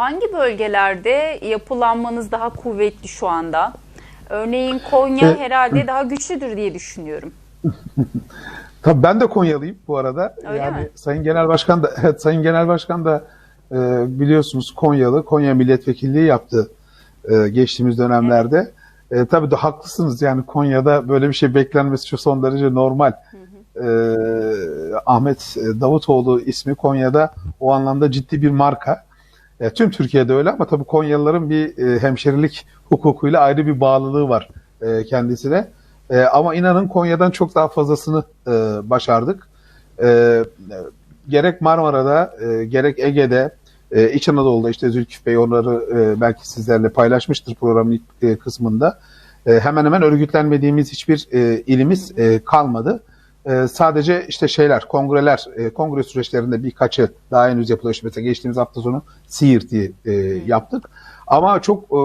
Hangi bölgelerde yapılanmanız daha kuvvetli şu anda? Örneğin Konya E, herhalde daha güçlüdür diye düşünüyorum. Tabii ben de Konyalıyım bu arada. Öyle yani mi? Sayın Genel Başkan da evet Sayın Genel Başkan da e, biliyorsunuz Konyalı, Konya milletvekilliği yaptı e, geçtiğimiz dönemlerde. E, tabii de haklısınız yani Konya'da böyle bir şey beklenmesi çok son derece normal. E, Ahmet Davutoğlu ismi Konya'da o anlamda ciddi bir marka. E, tüm Türkiye'de öyle ama tabii Konyalıların bir e, hemşerilik hukukuyla ayrı bir bağlılığı var e, kendisine. E, ama inanın Konya'dan çok daha fazlasını e, başardık. E, gerek Marmara'da, e, gerek Ege'de, e, İç Anadolu'da işte Zülküf Bey onları e, belki sizlerle paylaşmıştır programın ilk e, kısmında. E, hemen hemen örgütlenmediğimiz hiçbir e, ilimiz e, kalmadı. E, sadece işte şeyler, kongreler, e, kongre süreçlerinde birkaçı daha henüz yapılıyor. İşte mesela geçtiğimiz hafta sonu Siirt'i e, yaptık. Ama çok e,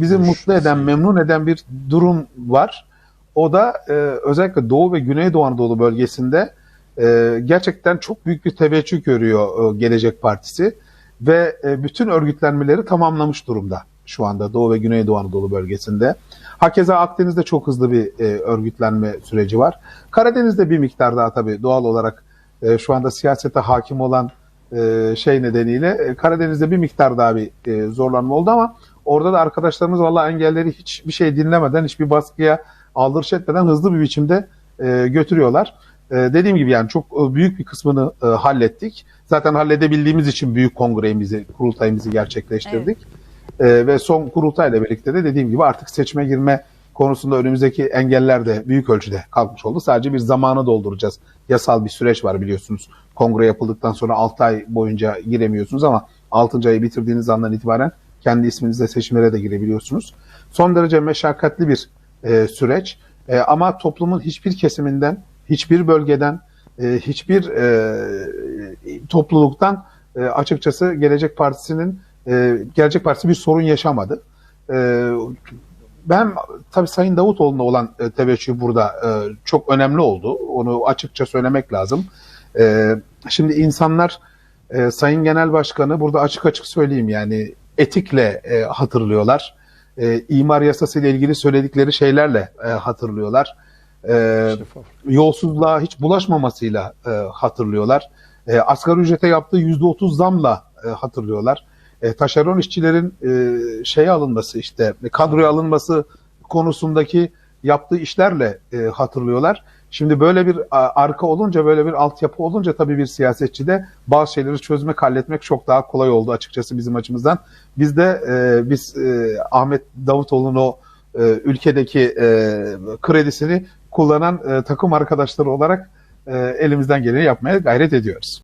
bizi mutlu eden, memnun eden bir durum var. O da e, özellikle Doğu ve Güneydoğu Anadolu bölgesinde e, gerçekten çok büyük bir teveccüh görüyor e, Gelecek Partisi ve e, bütün örgütlenmeleri tamamlamış durumda şu anda Doğu ve Güneydoğu Anadolu bölgesinde. Hakeza Akdeniz'de çok hızlı bir e, örgütlenme süreci var. Karadeniz'de bir miktar daha tabii doğal olarak e, şu anda siyasete hakim olan e, şey nedeniyle e, Karadeniz'de bir miktar daha bir e, zorlanma oldu ama orada da arkadaşlarımız valla engelleri hiçbir şey dinlemeden, hiçbir baskıya aldırış etmeden hızlı bir biçimde e, götürüyorlar. E, dediğim gibi yani çok e, büyük bir kısmını e, hallettik. Zaten halledebildiğimiz için büyük kongremizi, kurultayımızı gerçekleştirdik. E, ve son kurultayla birlikte de dediğim gibi artık seçime girme konusunda önümüzdeki engeller de büyük ölçüde kalkmış oldu. Sadece bir zamanı dolduracağız. Yasal bir süreç var biliyorsunuz. Kongre yapıldıktan sonra 6 ay boyunca giremiyorsunuz ama 6. ayı bitirdiğiniz andan itibaren kendi isminizle seçimlere de girebiliyorsunuz. Son derece meşakkatli bir e, süreç. E, ama toplumun hiçbir kesiminden, hiçbir bölgeden, e, hiçbir e, topluluktan e, açıkçası Gelecek Partisi'nin e, Gelecek Partisi bir sorun yaşamadı. E, ben tabii Sayın Davutoğlu'na olan e, teveccüh burada e, çok önemli oldu. Onu açıkça söylemek lazım. E, şimdi insanlar e, Sayın Genel Başkanı burada açık açık söyleyeyim yani etikle e, hatırlıyorlar. E, imar yasası ile ilgili söyledikleri şeylerle e, hatırlıyorlar. E, yolsuzluğa hiç bulaşmamasıyla e, hatırlıyorlar. E, asgari ücrete yaptığı %30 zamla e, hatırlıyorlar. E, taşeron işçilerin e, şeye alınması işte kadroya alınması konusundaki yaptığı işlerle e, hatırlıyorlar. Şimdi böyle bir arka olunca, böyle bir altyapı olunca tabii bir siyasetçi de bazı şeyleri çözmek, halletmek çok daha kolay oldu açıkçası bizim açımızdan. Biz de e, biz e, Ahmet Davutoğlu'nun o e, ülkedeki e, kredisini kullanan e, takım arkadaşları olarak e, elimizden geleni yapmaya gayret ediyoruz.